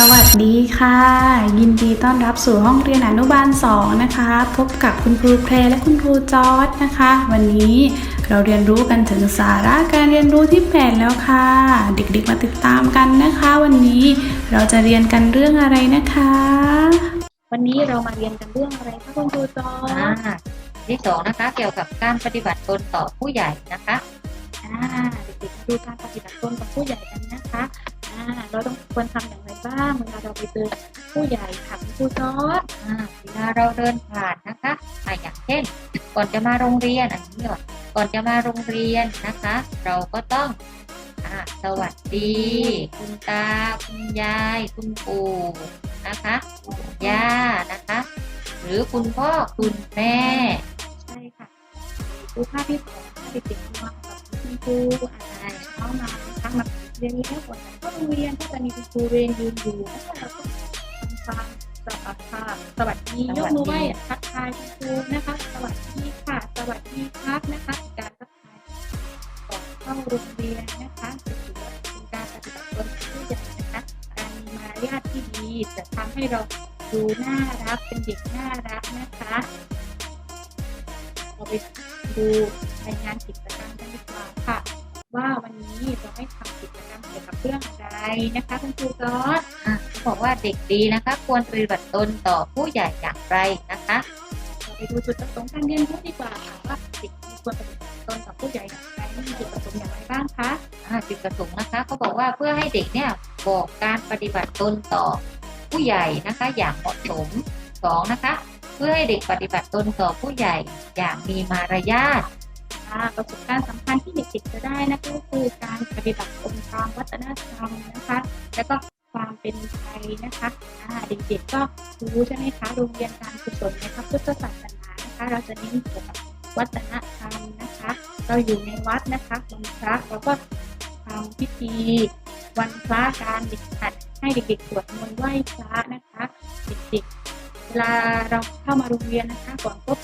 สวัสดีค่ะ ยินดีต้อนรับสู่ห้องเรียนอนุบาล 2 นะคะ พบกับคุณครูเพลและคุณครูจอร์ดนะคะ วันนี้เราเรียนรู้กันถึงสาระการเรียนรู้ที่8แล้วค่ะ เด็กๆมาติดตามกันนะคะ วันนี้เราจะเรียนกันเรื่องอะไรนะคะ วันนี้เรามาเรียนกันเรื่องอะไรคะคุณครูจออ่าร์จที่สองนะคะ เกี่ยวกับการปฏิบัติตนต่อผู้ใหญ่นะคะอ่าเด็กๆมาดูการปฏิบัติตนกับผู้ใหญ่กันนะคะอ่าเราต้องควรทำอย่างไร บ้างเวลาเราไปเจอผู้ใหญ่ค่ะคุณครูจอร์จอ่าเวลาเราเดินผ่านนะคะอย่างเช่น ก่อนจะมาโรงเรียนอันนี้ก่อนก่อนจะมาโรงเรียนนะคะ เราก็ต้องสวัสดี คุณตา คุณยาย คุณปู่นะคะคุณย่านะคะ หรือคุณพ่อคุณแม่ ใช่ค่ะดูภาพที่สองค่เด็กๆมากับคุณครูอ่านเช้ามานะคะมา เรียนแล้วก่อนเข้าโรงเรียนก็จะมีคุณครูเรียนยืนอยู่แล้วก็เราก็ทำความสวัสดีค่ะสวัสดียกมือไหว้ทักทายคุณครูนะคะ สวัสดีค่ะ สวัสดีครับนะคะการทักทายก่อนเข้าโรงเรียนนะคะจะถือว่าเป็นการปฏิบัติตนของผู้ใหญ่นะคะการมีมารยาทที่ดีจะทำให้เราดูน่ารักเป็นเด็กน่ารักนะคะเราไปดูรายงานกิจกรรมกันดีกว่าค่ะ ว่าวันนี้เราให้ทำกิจกรรมเกี่ยวกับเรื่องอะไรนะคะคุณครูจอร์จอ่าเขาบอกว่าเด็กดีนะคะ ควรปฏิบัติตนต่อผู้ใหญ่อย่างไรนะคะเราไปดูจุดประสงค์การเรียนรู้ดีกว่าค่ะว่าเด็กมีควรปฏิบัติตนต่อผู้ใหญ่อย่างไรมีจุดประสงค์อย่างไรบ้างคะอ่าจุดประสงค์นะคะเขาบอกว่าเพื่อให้เด็กเนี่ยบอกการปฏิบัติตนต่อผู้ใหญ่นะคะ อย่างเหมาะสมสองนะคะ เพื่อให้เด็กปฏิบัติตนต่อผู้ใหญ่อย่างมีมารยาท ค่ะประสบการณ์สำคัญที่เด็กๆจะได้นะก็คือการปฏิบัติตนตามวัฒนธรรมนะคะ แล้วก็ความเป็นไทยนะคะเด็กๆก็รู้ใช่ไหมคะโรงเรียนการกุศลในพระพุทธศาสนานะคะ เราจะเน้นเกี่ยวกับวัฒนธรรมนะคะ เราอยู่ในวัดนะคะวันพระเราก็ทำพิธีวันพระการเด็กหัดให้เด็กๆสวดมนต์ไหว้พระนะคะเด็กๆเวลาเราเข้ามาโรงเรียนนะคะก่อนพบ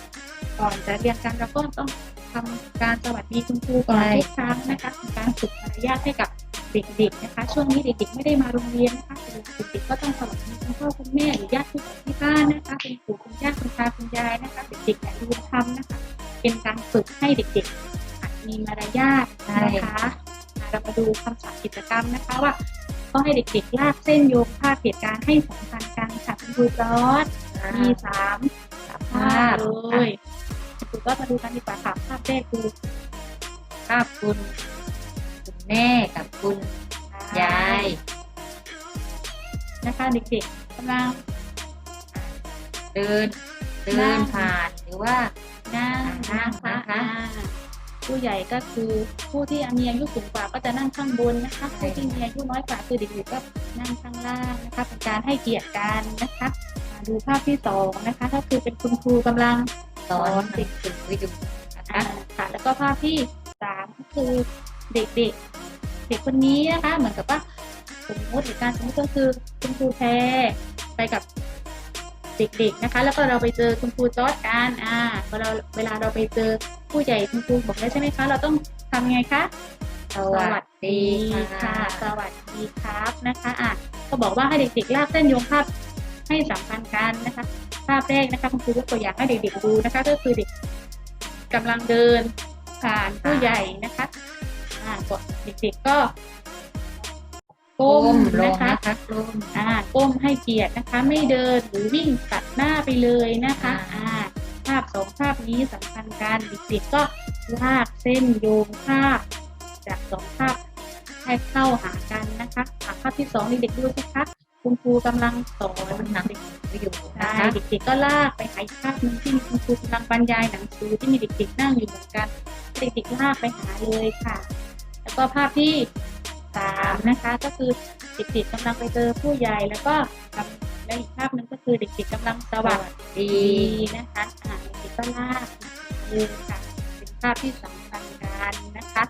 ก่อนจะเรียนกันเราก็ต้อง ทำการสวัสดีคุณครูก่อนใช่ทุกครั้งนะคะเป็นการฝึกมารยาทให้กับเด็กๆนะคะ ช่วงนี้เด็กๆไม่ได้มาโรงเรียนนะคะเด็กๆก็ต้องสวัสดีคุณพ่อคุณแม่หรือญาติผู้ใหญ่ที่บ้านนะคะเป็นปู่คุณย่าคุณตาคุณยายนะคะเด็กๆอย่าลืมทำนะคะ เป็นการฝึกให้เด็กๆหัดมีมารยาทนะคะอ่าเรามาดูคำสั่งกิจกรรมนะคะว่าต้องให้เด็กๆลากเส้นโยงภาพเหตุการณ์ให้สัมพันธ์กันค่ะคุณครูจอร์ดมีสามภาพเลยคุณ ก็มาดูกันดีกว่าค่ะภาพแรกคือภาพคุณคุณแม่กับคุณยายนะคะเด็กๆกำลังเดินเดินั่นงผ่านหรือว่านั่งนั่งนะคะนะคะอ่าผู้ใหญ่ก็คือผู้ที่มีอายุสูงกว่าก็จะนั่งข้างบนนะคะใช่ผู้ที่มีอายุน้อยกว่าคือเด็กๆก็นั่งข้างล่างนะคะเป็นการให้เกียรติกันนะคะอ่าดูภาพที่สองนะคะ ก็คือเป็นคุณครูกำลัง สอนเด็กฝึกวิดีนะคะอ่าค่ะแล้วก็ภาพที่สามก็คือเด็กๆ เด็กคนนี้นะคะ เหมือนกับว่าสมมติเหตุการณ์สมมติก็คือคุณครูแพรไปกับเด็กๆนะคะ แล้วก็เราไปเจอคุณครูจอร์ดกันอ่าพอเราเวลาเราไปเจอผู้ใหญ่คุณครูบอกแล้วใช่ไหมคะ เราต้องทำไงคะสวัสดีค่ะ สวัสดีครับนะคะอะก็บอกว่าให้เด็กๆลากเส้นโยงภาพให้สัมพันธ์กันนะคะ ภาพแรกนะคะคุณครูยกตัวอย่างให้เด็กๆดูนะคะ ก็คือเด็กกำลังเดินผ่านผู้ใหญ่นะคะอ่าก็เด็กๆก็ก้มลงนะคะนะคะก้มอ่าก้มให้เกียรตินะคะ ไม่เดินหรือวิ่งตัดหน้าไปเลยนะคะอ่าอ่าภาพสองภาพนี้สำคัญกันเด็กๆก็ลากเส้นโยงภาพ จากสองภาพให้เข้าหากันนะคะอะภาพที่สองนี่เด็กดูสิคะคุณครูกำลังสอนหนังไปอยู่นะใช่คะเด็กๆก็ลากไปหาอีกภาพหนึ่งที่มีคุณครูกำลังบรรยายหนังสือที่มีเด็กๆนั่งอยู่เหมือนกันเด็กๆลากไปหาเลยค่ะ แล้วก็ภาพที่สามนะคะก็คือเด็กๆกำลังไปเจอผู้ใหญ่แล้วก็กำและอีกภาพหนึ่งก็คือเด็กๆกำลังสวัสดีดีนะคะอ่าเด็กๆก็ลากเลยค่ะเป็นภาพที่สำคัญกันนะคะ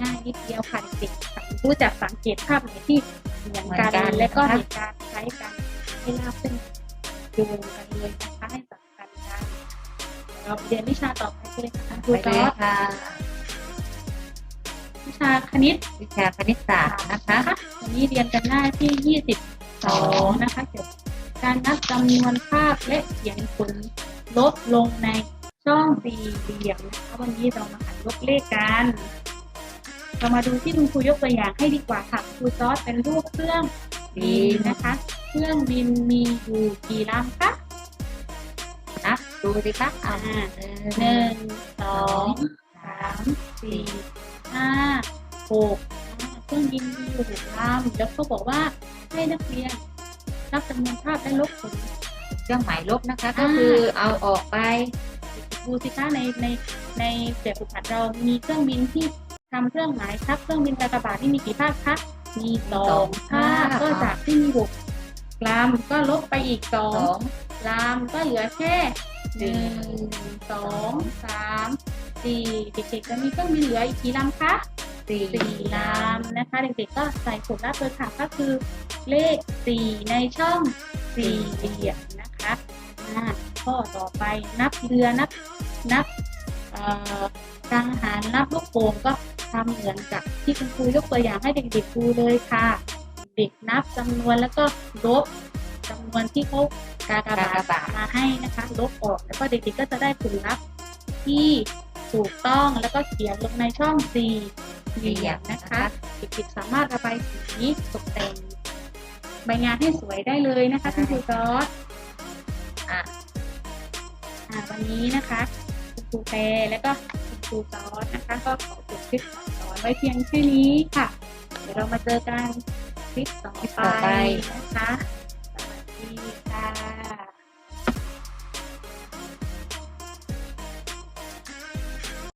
ง่ายนิดเดียวค่ะเด็กๆรู้จักสังเกตภาพไหนที่เหมือนกัน และก็เหตุการณ์คล้ายกันให้ลากเป็น โยงกันเลยนะคะให้สำคัญกันเราเรียนวิชาต่อไปกันเลยค่ะครูไปจเลอยร์จค่ะ วิชาคณิตวิชาคณิตศาสตร์นะคะ วันนี้เรียนกันหน้าที่ยี่สิบสองนะคะเกี่ยวกับการนับจำนวนภาพและเขียนผลลบลงในช่องสี่เหลี่ยมนะคะวันนี้เรามาหัดลบเลขกัน เรามาดูที่คุณครูยกตัวอย่างให้ดีกว่าค่ะครูซอสเป็นรูปเครื่องบินนะคะ เครื่องบินมีอยู่กี่ลำคะนับดูสิคะอ่าเอาหนึ่งสองสามสี่ห้าหกอ่าเครื่องบินมีอยู่หกลำแล้วก็บอกว่าให้นักเรียนนับจำนวนภาพและลบผลเครื่องหมายลบนะคะอ่าก็คือเอาออกไป ดูสิคะในในในแบบฝึกหัดเรามีเครื่องบินที่ทำเครื่องหมายทับ เครื่องบินกากบาทที่มีกี่ภาพคะมีสองภาพก็จากที่มีหก ลำก็ลบไปอีกสอสงองลำก็เหลือแค่หนึ่งสองสามสี่เด็กๆจะมีเครื่องบินเหลืออีกกี่ลำคะสี่สี่ลำนะคะ เด็กๆก็ใส่ผลลัพธ์เลยค่ะก็คือเลขสี่ในช่องสี่เหลี่ยมนะคะอ่าข้อต่อไปนับเรือนับนับเอ่อกังหันนับลูกโป่งก็ทำเหมือนกับที่คุณครูยกตัวอย่างให้เด็กๆดูเลยค่ะเด็กนับจำนวนแล้วก็ลบจำนวนที่เขากากบาทมาให้นะคะลบออกแล้วก็เด็กๆก็จะได้ผลลัพธ์ที่ถูกต้องแล้วก็เขียนลงในช่องสี่เหลี่ยมนะคะเด็กๆสามารถระบายสีตกแต่งใบงานให้สวยได้เลยนะคะคุณครูจอร์ดอะอ่าวันนี้นะคะคุณครูแพรและก็คุณครูจอร์ดนะคะ ก็ขอจบคลิปสอนไว้เพียงแค่นี้ค่ะ เดี๋ยวเรามาเจอกัน คลิปต่อไปนะคะ